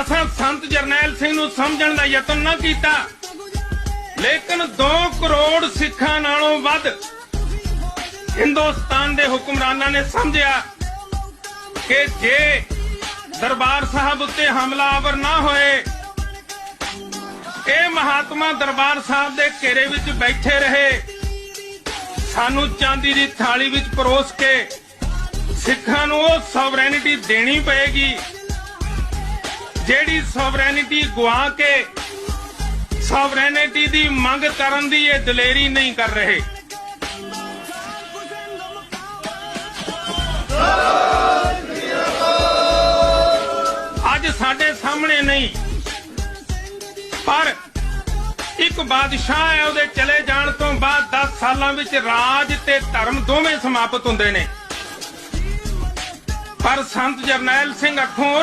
ਅਸਾਂ ਸੰਤ ਜਰਨੈਲ ਸਿੰਘ ਨੂੰ ਸਮਝਣ ਦਾ ਯਤਨ ਨਾ ਕੀਤਾ। ਲੇਕਿਨ 2 ਕਰੋੜ ਸਿੱਖਾਂ ਨਾਲੋਂ ਵੱਧ ਹਿੰਦੁਸਤਾਨ ਦੇ ਹੁਕਮਰਾਨਾਂ ਨੇ ਸਮਝਿਆ ਕਿ ਜੇ ਦਰਬਾਰ ਸਾਹਿਬ ਉੱਤੇ ਹਮਲਾਵਰ ਨਾ ਹੋਏ, ਇਹ ਮਹਾਤਮਾ ਦਰਬਾਰ ਸਾਹਿਬ ਦੇ ਘੇਰੇ ਵਿੱਚ ਬੈਠੇ ਰਹੇ। ਸਾਨੂੰ ਚਾਂਦੀ ਦੀ ਥਾਲੀ ਵਿੱਚ ਪਰੋਸ ਕੇ ਸਿੱਖਾਂ ਨੂੰ ਉਹ ਸੋਵਰੈਨਿਟੀ ਦੇਣੀ ਪਏਗੀ। ਜਿਹੜੀ ਸੋਵਰੈਨਿਟੀ ਗਵਾ ਕੇ ਸੋਵਰੈਨਿਟੀ ਦੀ ਮੰਗ ਕਰਨ ਦੀ ਇਹ ਦਲੇਰੀ ਨਹੀਂ ਕਰ ਰਹੇ। ਅੱਜ ਸਾਡੇ ਸਾਹਮਣੇ ਨਹੀਂ, ਪਰ ਇੱਕ ਬਾਦਸ਼ਾਹ ਹੈ, ਉਹਦੇ ਚਲੇ ਜਾਣ ਤੋਂ ਬਾਅਦ 10 ਸਾਲਾਂ ਵਿੱਚ ਰਾਜ ਤੇ ਧਰਮ ਦੋਵੇਂ ਸਮਾਪਤ ਹੁੰਦੇ ਨੇ। ਪਰ ਸੰਤ ਜਰਨੈਲ ਸਿੰਘ ਅੱਖੋਂ